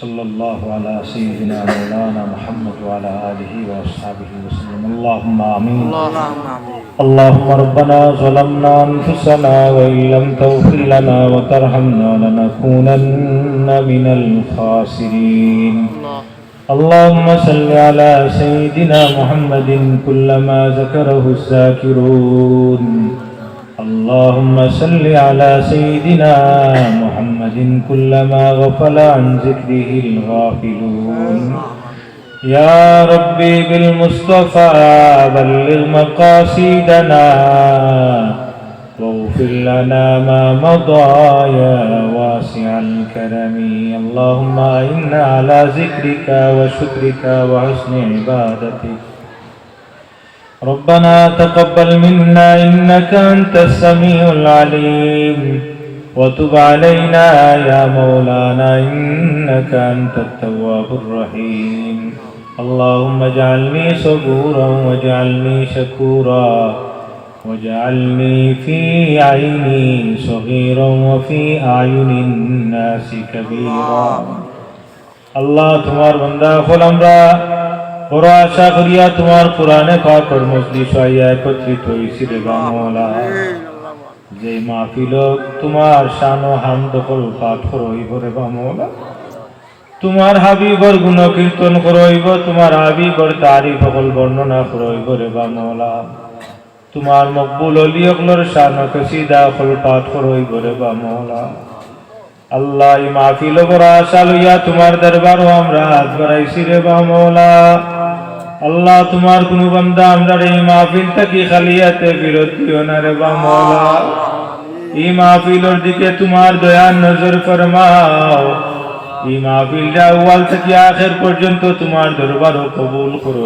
صلى الله على سيدنا مولانا محمد وعلى آله وأصحابه وسلم. اللهم آمين. اللهم آمين. اللهم ربنا ظلمنا أنفسنا وإن لم تغفر لنا وترحمنا لنكونن من الخاسرين. الله اللهم صل على سيدنا محمد كلما ذكره الذاكرون. اللهم صل على سيدنا محمد كلما غفل عن ذكره الغافلون. يا ربي بالمصطفى بلغ مقاصدنا واغفر لنا ما مضى يا واسع الكرم اللهم إنا على ذكرك وشكرك وحسن عبادتك. ربنا تقبل منا إنك أنت السميع العليم. وتب علينا يا مولانا إنك أنت التواب الرحيم. اللهم اجعلني صبورا واجعلني شكورا. واجعلني في عيني صغيرا وفي أعين الناس كبيرا. الله تمار بندہ خل বড় আশা করিয়া তোমার কোরআনে পাকর মজলিস হইয়া একত্রিত হইছি রে বামলা যে মাহফিল তোমার শান হাম দখল পাঠ করইব রে বামলা তোমার হাবিবর গুণ কীর্তন করইব, তোমার হাবিবর তারিফ সকল বর্ণনা করইব রে বামলা তোমার মকবুল অলিয়কলর শান কসিদা সকল পাঠ করইব রে বামলা আল্লাহ এই মাহফিল বড় আশা তোমার দরবার আমরা হাত বাড়াইছি রে বা মৌলা। আল্লাহ তোমার কোন বান্দা আমরা এই মাহফিল থাকি খালিয়াতে বিরত দিও না রে বা মৌলা। এই মাহফিলের দিকে তোমার দয়ার নজর ফরমাও। এই মাহফিলটা ওয়াল থেকে আখের পর্যন্ত তোমার দরবারও কবুল করো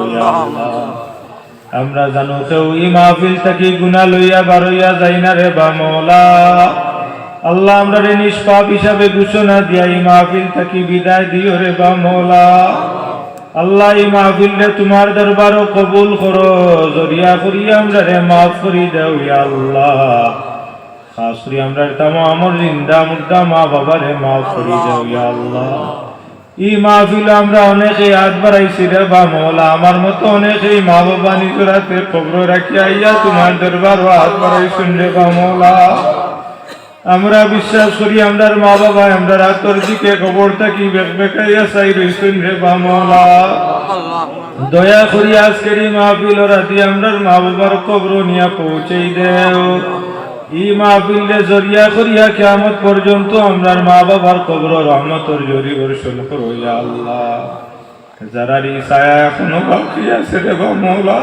আমরা জানো কেউ এই মাহফিল থাকি গুণা লইয়া বারইয়া যাই না রে বা মৌলা। আল্লাহ আমরা রে নিষ্পাপ হিসাবে ঘোষণা দিয়া এই মাহফিল থাকি বিদায় দিও রে বা মৌলা। আল্লাহ এই মাহফিল রে তোমার দরবারও কবুল করো। জরিয়া করিয়া আমরা রে মাফ করি দাও ইয়া আল্লাহ। খাস করি আমরা তাম আমর জিন্দা মুর্দা মা বাবা রে মাফ করি দাও ইয়া আল্লাহ। এই মাহফিল আমরা অনেকে হাত বাড়াইছি রে বা মৌলা। আমার মতো অনেকে মা বাবা নিজের হাতে খবর রাখিয়া ইয়া তোমার দরবার হাত বাড়াইছেন রে বা মৌলা। আমরা বিশ্বাস করি, আমরার মা বাবা, আমরা রাতর দিকে খবর থাকি বেক বেকাইয়া চাই রইছেন রে বা মৌলা দয়া করি আজকের এই মাহফিল রাতি আমরার মা বাবার কবর নিয়া পৌঁছেই দেও। এই মাহফিল জরিয়া করিয়া কিয়ামত পর্যন্ত আমরার মা বাবার কবর রহমতর জরি বর্ষণ করো ইয়া আল্লাহ যারা ছায়া এখনও বাকি আছে রে বা মৌলা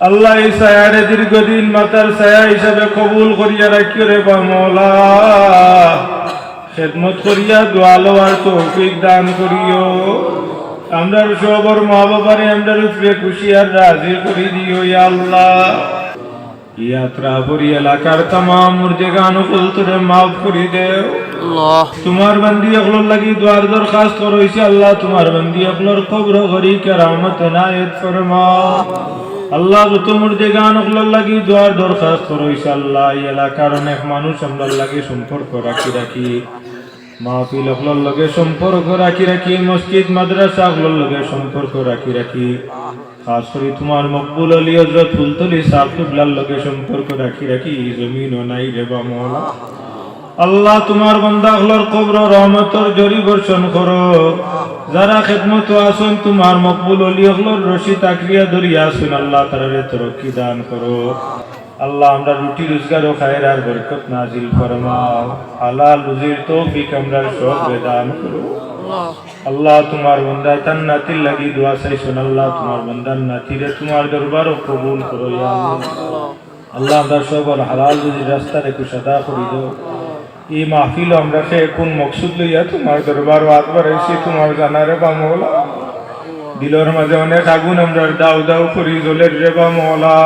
আল্লাহ এই সায়ারে দীর্ঘদিন মাতার সায়া হিসাবে কবুল করিয়া রাখি রে বা মৌলা। খেদমত করিয়া দোয়ালো আর তৌফিক দান করিও। আমরা সবর মা বাবারে আমরা রূপে খুশি আর রাজি করি দিও আল্লাহ। এলাকার তামাম মাফ করি দেও। তোমার বান্দি আপনার লাগি দোয়ার দরখাস্ত রয়েছে আল্লাহ তোমার বান্দি এগুলোর খবর করি কেরামত নায়েত ফরমা আল্লাহ যত মুর্দে গান অগলোর লাগি দুয়ার দরখাস্ত রয়েছে আল্লাহ। এই এলাকার অনেক মানুষ আমরার লাগে সম্পর্ক রাখি রাখি। মাহফিল অগলোর লগে সম্পর্ক রাখি রাখি, মসজিদ, মাদ্রাসা অগলোর লগে সম্পর্ক রাখি রাখি। খাস করে তোমার মকবুল আলী হজরত ফুলতলি সাফুল্লার লগে সম্পর্ক রাখি রাখি জমিন ও নাই রে বা মৌলা আল্লাহ তোমার বান্দা হলোর কবর রহমতর জরি বর্ষণ করো। যারা খেদমত আসুন তোমার মকবুল অলি হলোর রশি তাকরিয়া ধরিয়া আসুন আল্লাহ তারারে তরক্কি দান করো। আল্লাহ, আমরা রুটি রোজগার ও খায়ের আর বরকত নাজিল ফরমাও। হালাল রুজির তৌফিক আমরা সব বেদান করো। আল্লাহ, তোমার বন্দায় তার নাতির লাগি দোয়া চাইছেন, আল্লাহ, তোমার বন্দার নাতিরে তোমার দরবারও কবুল করো আল্লাহ। আমরা সবর হালাল যদি রাস্তা রেখে সাদা করি দাও। এই মাহফিল আমরা সে কোন মকসুদ লইয়া তোমার দরবার হাত বাড়াইছি, তোমার জানারে বা মৌলা দিলর মাঝে অনেক আগুন আমরা দাও দাও করি, জলের রে বা মৌলা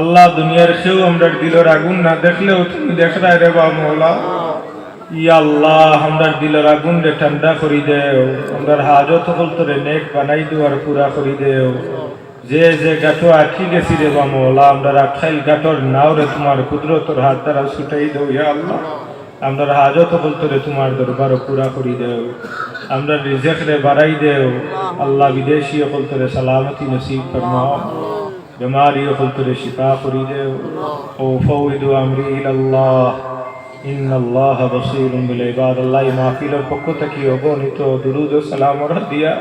আল্লাহ দুনিয়ার কেউ আমরা দিলর আগুন না দেখলেও তুমি দেখরা রে বা মৌলা ইয়া আল্লাহ আমরা দিলর আগুন রে ঠান্ডা করি দেও। আমরা হাজত সকল তোরে নেক বানাই দিও আর পুরা করি দেও। যে যে গাঠো আটকি গেছি রে বা মৌলা আমরা আঠাইল গাঠর নাও রে তোমার কুদরতর হাত দ্বারা ছুটাই দেও ইয়া আল্লাহ। আমরা হাজত বলতরে তোমার দরবার পুরা করি দেও। আমরা রিজেক রে বাড়াই দেও। আল্লাহ বিদেশি বলতরে সালামতি নসিব ফরমাও। বেমারি বলতরে শিফা করি দেও। ও ফৌদু আমরি ইলাল্লাহ। ইন্ন আল্লাহ বসীরুম বিল ইবাদ আল্লাহ মাহফিলের পক্ষ থেকে অগণিত দুরুদ ও সালাম দিয়া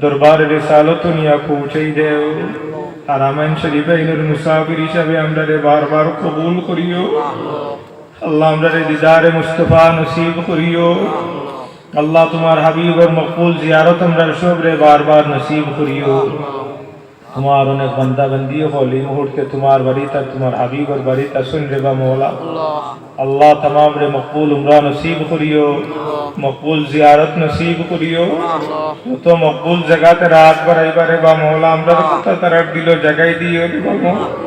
দরবার রিসালত নিয়া পৌঁছাই দেও। হারামাইন শরীফে ইনুর মুসাফির হিসাবে আমরা রে বারবার কবুল করিও। আল্লাহ আমরা রে দিদারে মুস্তফা নসিব করিও। আল্লাহ তোমার হাবিবর মকবুল জিয়ারত আমরা সব রে বারবার নসিব করিও। তোমার অনেক বান্দা বন্দি হল এই মুহূর্তে তোমার বাড়িতে তোমার হাবিবর বাড়িতে শুন রে বা মৌলা আল্লাহ। তমাম রে মকবুল উমরা নসিব করিও মকবুল জিয়ারত নসিব করিও। তো মকবুল জায়গাতে রাত বাড়াইবারে বা মৌলা আমরা তারা দিল জায়গায় দিও বা মৌলা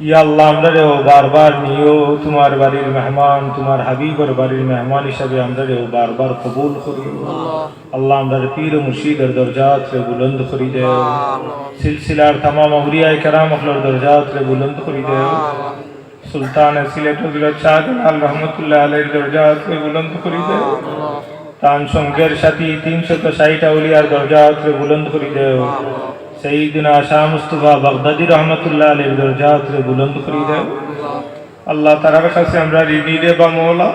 আল্লাহ, আমরা রেও বারবার নিও তোমার বাড়ির মেহমান, তোমার হাবিবর বাড়ির মেহমান হিসাবে আমরা রেও বারবার কবুল করি। আল্লাহ আমরা পীর মুর্শিদর দরজাত রে বুলন্দ করি দেও। সিলসিলার তামাম আউলিয়ায় কেরাম আখলার দরজাত রে বুলন্দ করি দেও। সুলতান সিলেট হজরত শাহজালাল রহমতুল্লাহ আলের দরজাত রে বুলন্দ করি দেও। তান সঙ্গের সাথী তিনশত ষাট আউলিয়ার দরজাত রে বুলন্দ করি দেও। সঈদিনা শাহ মুস্তফা বাগদাদি রহমতুল্লাহ আলীর দরজাত রে বুলন্দ করি দে আল্লাহ তারার কাছে আমরা ঋণী রে বা মৌলা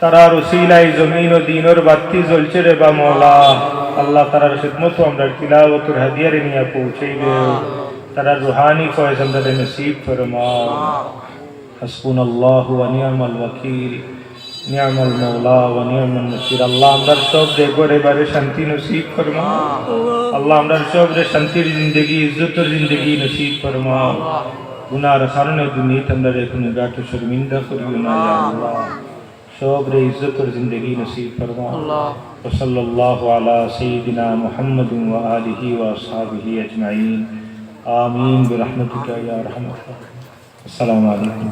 তারার উসিলাই জমিন ও দিনর বাতি জ্বলছে রে বা মৌলা আল্লাহ তারার খিদমত আমরা তিলাওয়াতুর হাদিয়ারে নিয়ে পৌঁছেই দে তারার রুহানি ফয়েজ আমরা নসিব ফরমাও হাসবুন আল্লাহ ওয়া নিয়ামাল ওয়াকিল নিয়ামাল মৌলা ওয়া নিয়ামান নসির আল্লাহ আমরা সব দেখবো এবারে শান্তি নসিব ফরমাও আল্লাহ আমরা সব রে শান্তির জিন্দগি ইজ্জতের জিন্দগি নসিব ফরমাও গুনার কারণে দুনিয়াতে আমরা এখন গাটো শর্মিন্দা করিও না ইয়া আল্লাহ সব রে ইজ্জতের জিন্দগি নসিব ফরমাও وصلى الله على سيدنا محمد وآله وأصحابه أجمعين آمين برحمتك يا أرحم الراحمين السلام عليكم